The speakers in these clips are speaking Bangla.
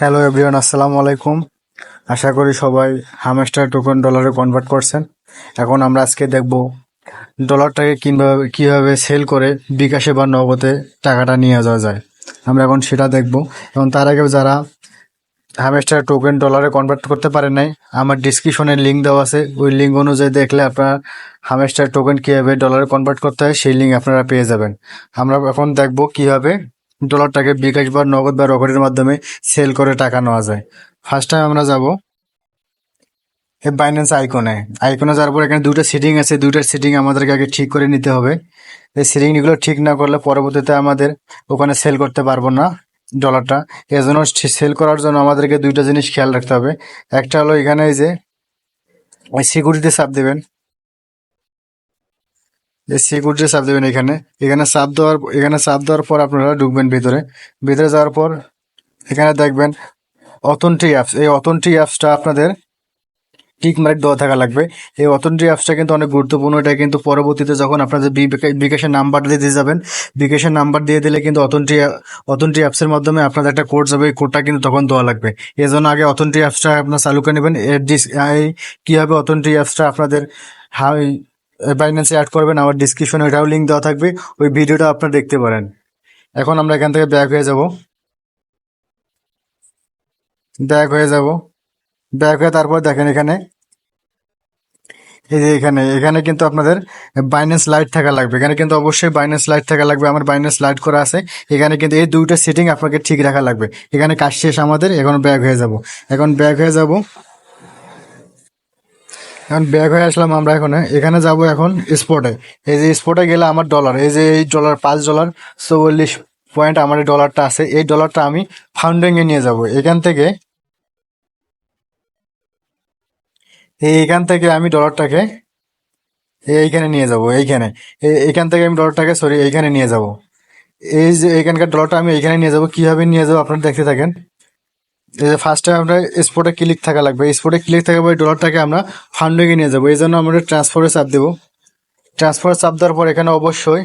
হ্যালো এভরিওয়ান আসসালামু আলাইকুম আশা করি সবাই হামেস্টার টোকেন ডলারে কনভার্ট করছেন। এখন আমরা আজকে দেখব ডলারটাকে কীভাবে কীভাবে সেল করে বিকাশে বা নগদে টাকাটা নিয়ে যাওয়া যায়। আমরা এখন সেটা দেখব। এবং তার আগে যারা হামেস্টার টোকেন ডলারে কনভার্ট করতে পারেন নাই, আমার ডিসক্রিপশনে লিঙ্ক দেওয়া আছে। ওই লিঙ্ক অনুযায়ী দেখলে আপনারা হামেস্টার টোকেন কীভাবে ডলারে কনভার্ট করতে হয়, সেই লিঙ্ক আপনারা পেয়ে যাবেন। আমরা এখন দেখব কীভাবে ডলারটাকে বিকাশ বা নগদ বা রকেটের মাধ্যমে সেল করে টাকা নেওয়া যায়। ফার্স্ট টাইম আমরা যাব এই বাইন্যান্স আইকনে আইকনে যাওয়ার পর এখানে দুটো সেটিং আছে। দুইটার সেটিং আমাদেরকে আগে ঠিক করে নিতে হবে। এই সেটিংগুলো ঠিক না করলে পরবর্তীতে আমাদের ওখানে সেল করতে পারব না ডলারটা। এজন্য সেল করার জন্য আমাদেরকে দুইটা জিনিস খেয়াল রাখতে হবে। একটা হলো এখানে এই যে সিকিউরিটি চাপ দেবেন। এই সিকিউরিটি চাপ দেবেন এখানে এখানে চাপ দেওয়ার, এখানে চাপ দেওয়ার পর আপনারা ঢুকবেন ভিতরে। ভিতরে যাওয়ার পর এখানে দেখবেন অথেন্টি অ্যাপস এই অথেন্টি অ্যাপসটা আপনাদের টিক মার্ক দেওয়া থাকা লাগবে। এই অথেন্টি অ্যাপসটা কিন্তু অনেক গুরুত্বপূর্ণ, এটা কিন্তু পরবর্তীতে যখন আপনাদের বিকা- বিকাশের নাম্বার দিয়ে দিয়ে যাবেন, বিকাশের নাম্বার দিয়ে দিলে কিন্তু অথেন্টি অথেন্টি অ্যাপসের মাধ্যমে আপনাদের একটা কোড যাবে, এই কোডটা কিন্তু তখন দেওয়া লাগবে। এই জন্য আগে অথেন্টি অ্যাপসটা আপনার চালু করে নেবেন, এর ডিস- কীভাবে অথেন্টি অ্যাপসটা আপনাদের, হাই বাইন্যান্সে অ্যাড করবেন, আমার ডিসক্রিপশনে ওটাও লিঙ্ক দেওয়া থাকবে, ওই ভিডিওটা আপনারা দেখতে পারেন। এখন আমরা এখান থেকে ব্যাক হয়ে যাব। ব্যাক হয়ে যাব। ব্যাক হয়ে তারপর দেখেন এখানে, এই যে এখানে এখানে কিন্তু আপনাদের বাইন্যান্স লাইট থাকা লাগবে। এখানে কিন্তু অবশ্যই বাইন্যান্স লাইট থাকা লাগবে, আমার বাইন্যান্স লাইট করা আছে। এখানে কিন্তু এই দুইটা সেটিং আপনাকে ঠিক রাখা লাগবে। এখানে কাজ শেষ আমাদের, এখন ব্যাক হয়ে যাব। এখন ব্যাক হয়ে যাব। এখন ব্যাক হয়ে আসলাম আমরা এখন। এখানে যাব এখন স্পটে এই যে স্পটে গেলে আমার ডলার এই যে এই ডলার পাঁচ ডলার চৌল্লিশ পয়েন্ট আমার ডলারটা আছে। এই ডলারটা আমি ফাউন্ডিং এ নিয়ে যাব। এখান থেকে এই এখান থেকে আমি ডলারটাকে এইখানে নিয়ে যাব, এইখানে। এই- এইখান থেকে আমি ডলারটাকে সরি এইখানে নিয়ে যাব। এই যে এখানকার ডলারটা আমি এইখানে নিয়ে যাব। কীভাবে নিয়ে যাব আপনারা দেখতে থাকেন। ফার্স্টে আমরা স্পটে ক্লিক থাকা লাগবে। স্পটে ক্লিক থাকা এই ডলারটাকে আমরা ফান্ডিংয়ে নিয়ে যাব। এই জন্য আমরা ট্রান্সফারে চাপ দেবো। ট্রান্সফারে চাপ দেওয়ার পর এখানে অবশ্যই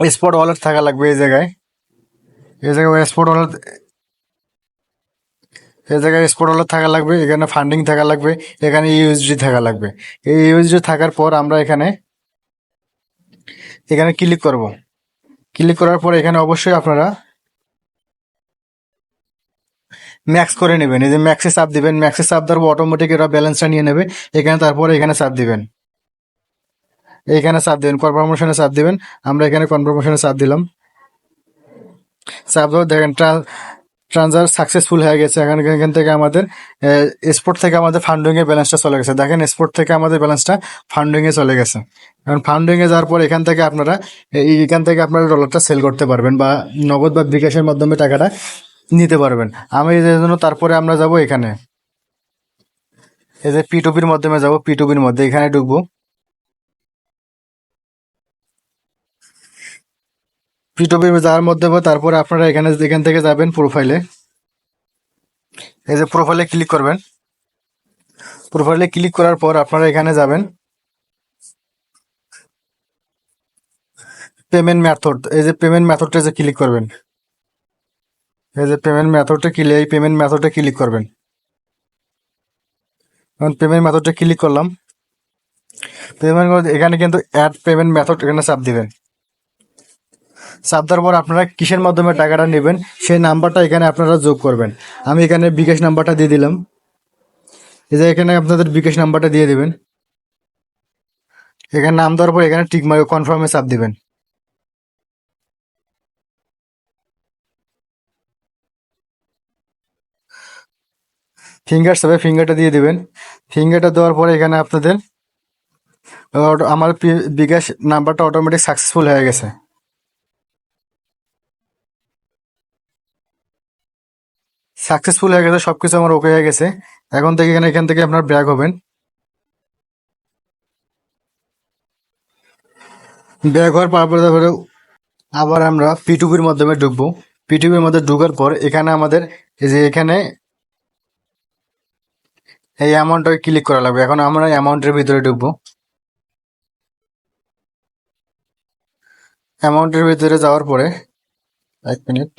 স্পট ওয়ালেট থাকা লাগবে এই জায়গায়। এই জায়গায় স্পট ওয়ালেট এই জায়গায় স্পট ওয়ালেট থাকা লাগবে। এখানে ফান্ডিং থাকা লাগবে। এখানে ইউএসডি থাকা লাগবে। এই ইউএসডি থাকার পর আমরা এখানে এখানে ক্লিক করব। ক্লিক করার পর এখানে অবশ্যই আপনারা ম্যাক্স করে নেবেন। এই যে ম্যাক্সে চাপ দিবেন ম্যাক্সে চাপ দেওয়ার পর অটোমেটিক এরা ব্যালেন্সটা নিয়ে নেবে। এখানে তারপরে এখানে চাপ দিবেন। এইখানে চাপ দিবেন কনফার্মেশনে চাপ দিবেন। আমরা এখানে কনফার্মেশনে চাপ দিলাম। চাপ দেওয়ার দেখেন ট্রানজার সাকসেসফুল হয়ে গেছে। এখান এখান থেকে আমাদের স্পোর্ট থেকে আমাদের ফান্ডিং এ ব্যালেন্সটা চলে গেছে। দেখেন স্পোর্ট থেকে আমাদের ব্যালেন্সটা ফান্ডিংয়ে চলে গেছে। এখন ফান্ডিংয়ে যাওয়ার পর এখান থেকে আপনারা এখান থেকে আপনারা ডলারটা সেল করতে পারবেন বা নগদ বা বিকাশের মাধ্যমে টাকাটা নিতে পারবেন। আমি এই জন্য তারপরে আমরা যাব এখানে। এই যে পিটুপির মাধ্যমে যাব পিটুপির মধ্যে। এখানে ঢুকবো। পিটুপির যাওয়ার মধ্যে তারপরে আপনারা এখানে এখান থেকে যাবেন প্রোফাইলে এই যে প্রোফাইলে ক্লিক করবেন। প্রোফাইলে ক্লিক করার পর আপনারা এখানে যাবেন। পেমেন্ট মেথড এই যে পেমেন্ট মেথডটা যে ক্লিক করবেন। এই যে পেমেন্ট মেথডটা ক্লিক এই পেমেন্ট মেথডটা ক্লিক করবেন। এখন পেমেন্ট মেথডটা ক্লিক করলাম। পেমেন্ট এখানে কিন্তু অ্যাড পেমেন্ট মেথড এখানে চাপ দিবেন। চাপ দেওয়ার পর আপনারা কিসের মাধ্যমে টাকাটা নেবেন, সেই নাম্বারটা এখানে আপনারা যোগ করবেন। আমি এখানে বিকাশ নাম্বারটা দিয়ে দিলাম। এই যে এখানে আপনাদের বিকাশ নাম্বারটা দিয়ে দিবেন। এখানে নাম দেওয়ার পর এখানে টিক মার্ক কনফার্মে চাপ দিবেন। ফিঙ্গার চাপে ফিঙ্গারটা দিয়ে দেবেন। ফিঙ্গারটা দেওয়ার পরে এখানে আপনাদের আমার বিকাশ নাম্বারটা অটোমেটিক সাকসেসফুল হয়ে গেছে। সাকসেসফুল হয়ে গেছে সব কিছু আমার ওকে হয়ে গেছে। এখন থেকে এখানে, এখান থেকে আপনার ব্যাক হবেন। ব্যাক হওয়ার পর তারপরে আবার আমরা পিটুপির মাধ্যমে ঢুকবো। পিটুপির মধ্যে ঢুকার পর এখানে আমাদের যে এখানে এই অ্যামাউন্টটা ক্লিক করা লাগবে। এখন আমরা অ্যামাউন্টের ভিতরে ঢুকবো। অ্যামাউন্টের ভিতরে যাওয়ার পরে, এক মিনিট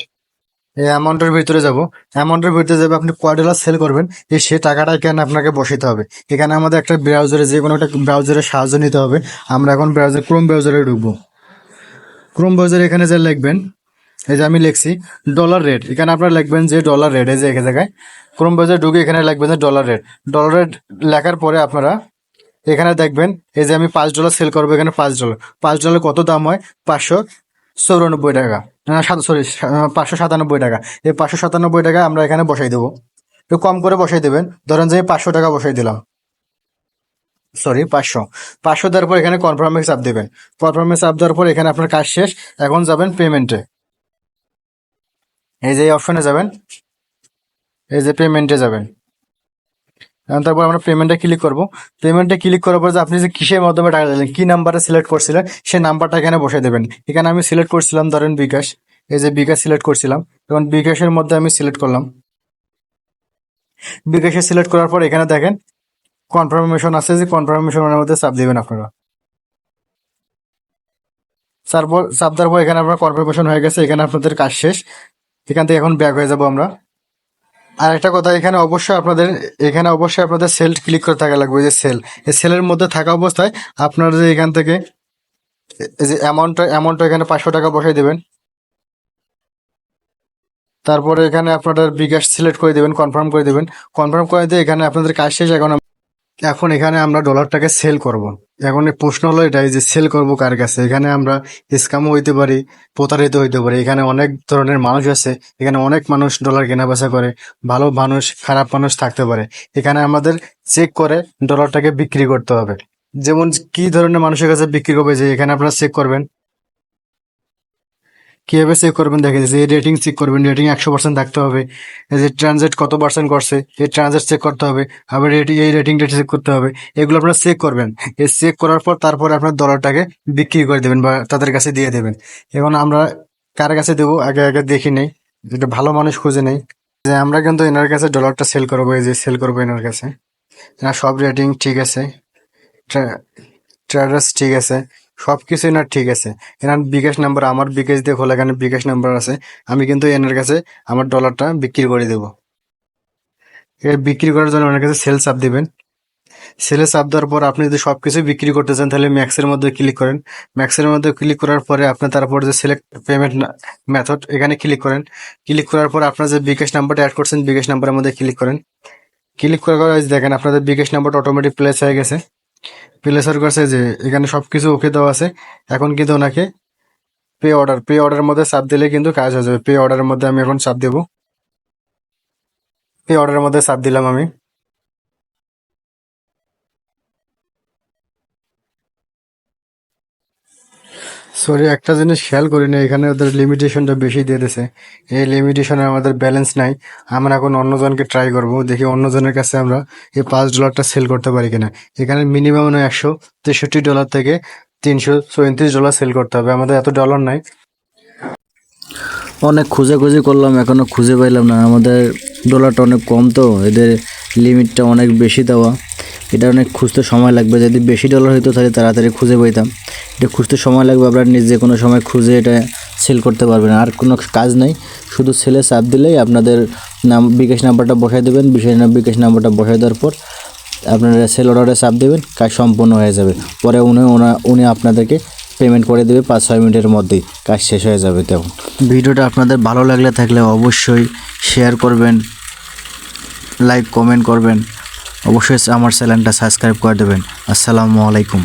এই অ্যামাউন্টের ভিতরে যাব। অ্যামাউন্টের ভিতরে যাবে, আপনি কয় ডলার সেল করবেন। এই সে টাকাটা এখানে আপনাকে বসাতে হবে। এখানে আমাদের একটা ব্রাউজারে যে কোনো একটা ব্রাউজারের সাহায্য নিতে হবে। আমরা এখন ব্রাউজার ক্রোম ব্রাউজারে ঢুকবো। ক্রোম ব্রাউজারে এখানে যে লিখবেন এই যে আমি লিখছি ডলার রেট এখানে আপনারা লিখবেন যে ডলার রেট এই যে এক জায়গায়। ক্রোম ব্রাউজারে ঢুকে এখানে লিখবেন যে ডলার রেট ডলার রেট লেখার পরে আপনারা এখানে দেখবেন, এই যে আমি পাঁচ ডলার সেল করব এখানে পাঁচ ডলার পাঁচ ডলার কত দাম হয়? পাঁচশো চৌরানব্বই টাকা। সরি পাঁচশো সাতানব্বই টাকা। এই পাঁচশো সাতানব্বই টাকা আমরা এখানে বসাই দেবো। একটু কম করে বসাই দেবেন। ধরেন যে পাঁচশো টাকা বসাই দিলাম। সরি পাঁচশো। পাঁচশো দেওয়ার পর এখানে কনফার্মে চাপ দেবেন। কনফার্মে চাপ দেওয়ার পর এখানে আপনার কাজ শেষ। এখন যাবেন পেমেন্টে এই যে অপশনে যাবেন। এই যে পেমেন্টে যাবেন। তারপর আমরা পেমেন্টে ক্লিক করব। পেমেন্টে ক্লিক করার পর যে আপনি যে কিসের মাধ্যমে টাকা দিলেন, কি নাম্বারে সিলেক্ট করছিলেন, সেই নাম্বারটা এখানে বসে দেবেন। এখানে আমি সিলেক্ট করছিলাম ধরেন বিকাশ। এই যে বিকাশ সিলেক্ট করছিলাম। এখন বিকাশের মধ্যে আমি সিলেক্ট করলাম। বিকাশে সিলেক্ট করার পর এখানে দেখেন কনফার্মেশন আছে যে কনফার্মেশনের মধ্যে চাপ দিবেন আপনারা। তারপর চাপ দেওয়ার পর এখানে আপনার কনফার্মেশন হয়ে গেছে, এখানে আপনাদের কাজ শেষ। এখান থেকে এখন ব্যাক হয়ে যাব আমরা। আর একটা কথা, এখানে অবশ্যই আপনাদের, এখানে অবশ্যই আপনাদের সেল ক্লিক করে থাকা লাগবে যে সেল এই সেলের মধ্যে থাকা অবস্থায় আপনারা যে এখান থেকে যে অ্যামাউন্টটা অ্যামাউন্টটা এখানে পাঁচশো টাকা বসাই দেবেন। তারপরে এখানে আপনাদের বিকাশ সিলেক্ট করে দেবেন কনফার্ম করে দেবেন। কনফার্ম করে দিয়ে এখানে আপনাদের কাজ শেষ, এখন এখন এখানে আমরা ডলারটাকে সেল করব। এখন প্রশ্ন হলো এটাই যে সেল করব কার কাছে? এখানে আমরা স্কামও হইতে পারি, প্রতারিত হইতে পারি। এখানে অনেক ধরনের মানুষ আছে, এখানে অনেক মানুষ ডলার কেনা বেচা করে, ভালো মানুষ, খারাপ মানুষ থাকতে পারে। এখানে আমাদের চেক করে ডলারটাকে বিক্রি করতে হবে। যেমন কি ধরনের মানুষের কাছে বিক্রি করবে যে এখানে আপনারা চেক করবেন কীভাবে চেক করবেন? দেখে যে রেটিং চেক করবেন রেটিং একশো পার্সেন্ট থাকতে হবে। যে ট্রানজেক্ট কত পার্সেন্ট করছে, এই ট্রানজেক্ট চেক করতে হবে। আবার রেটিং এই রেটিংটা চেক করতে হবে। এগুলো আপনারা চেক করবেন। এই চেক করার পর তারপরে আপনার ডলারটাকে বিক্রি করে দেবেন বা তাদের কাছে দিয়ে দেবেন। এখন আমরা কার কাছে দেবো? আগে আগে দেখি নেই। যেটা ভালো মানুষ খুঁজে নেই। যে আমরা কিন্তু এনার কাছে ডলারটা সেল করব, এই যে সেল করব এনার কাছে। সব রেটিং ঠিক আছে। ট্রাডার্স ঠিক আছে। সব কিছু এনার ঠিক আছে। এনার বিকাশ নাম্বার আমার বিকাশ দিয়ে খোলা এখানে বিকাশ নাম্বার আছে। আমি কিন্তু এনার কাছে আমার ডলারটা বিক্রি করে দেব। এর বিক্রি করার জন্য ওনার কাছে সেল চাপ দেবেন। সেলে চাপ দেওয়ার পর আপনি যদি সবকিছু বিক্রি করতে চান, তাহলে ম্যাক্সের মধ্যে ক্লিক করেন। ম্যাক্সের মধ্যে ক্লিক করার পরে আপনি তারপর যে সিলেক্ট পেমেন্ট মেথড এখানে ক্লিক করেন। ক্লিক করার পর আপনার যে বিকাশ নাম্বারটা অ্যাড করছেন, বিকাশ নাম্বারের মধ্যে ক্লিক করেন। ক্লিক করার পর দেখেন, আপনাদের বিকাশ নাম্বারটা অটোমেটিক প্লেস হয়ে গেছে। প্লেস করছে যে, এখানে সব কিছু ওকে দেওয়া আছে। এখন কিন্তু ওনাকে পে অর্ডার পে অর্ডারের মধ্যে চাপ দিলে কিন্তু কাজ হয়ে যাবে। পে অর্ডারের মধ্যে আমি এখন চাপ দেব। পে অর্ডারের মধ্যে চাপ দিলাম আমি। সরি একটা জিনিস খেয়াল করিনি, এখানে ওদের লিমিটেশনটা বেশি দিয়ে দিয়েছে এই লিমিটেশনে আমাদের ব্যালেন্স নাই, আমরা এখন অন্যজনকে ট্রাই করব, দেখি অন্যজনের কাছে আমরা এই পাঁচ ডলারটা সেল করতে পারি কিনা। এখানে মিনিমাম একশো তেষট্টি ডলার থেকে তিনশো চৌত্রিশ ডলার সেল করতে হবে, আমাদের এত ডলার নাই। অনেক খুঁজে করলাম এখনও খুঁজে পাইলাম না, আমাদের ডলারটা অনেক কম তো, এদের লিমিটটা অনেক বেশি দেওয়া। এটা অনেক খুঁজতে সময় লাগবে। যদি বেশি ডলার হতো তাহলে তাড়াতাড়ি খুঁজে পাইতাম। এটা খুঁজতে সময় লাগবে, আপনারা নিজে কোনো সময় খুঁজে এটা সেল করতে পারবেন। আর কোনো কাজ নাই, শুধু সেলে চাপ দিলেই আপনাদের নাম, বিকাশ নাম্বারটা বসাই দেবেন। বিশেষ বিকাশ নাম্বারটা বসাই দেওয়ার পর আপনারা সেল অর্ডারে চাপ দেবেন, কাজ সম্পূর্ণ হয়ে যাবে। পরে উনি ওনা উনি আপনাদেরকে পেমেন্ট করে দেবে পাঁচ, ছয় মিনিটের মধ্যেই। কাজ শেষ হয়ে যাবে তেমন ভিডিওটা আপনাদের ভালো লাগলে থাকলে অবশ্যই শেয়ার করবেন লাইক কমেন্ট করবেন। অবশ্যই আমার চ্যানেলটা সাবস্ক্রাইব করে দেবেন। আসসালামু আলাইকুম।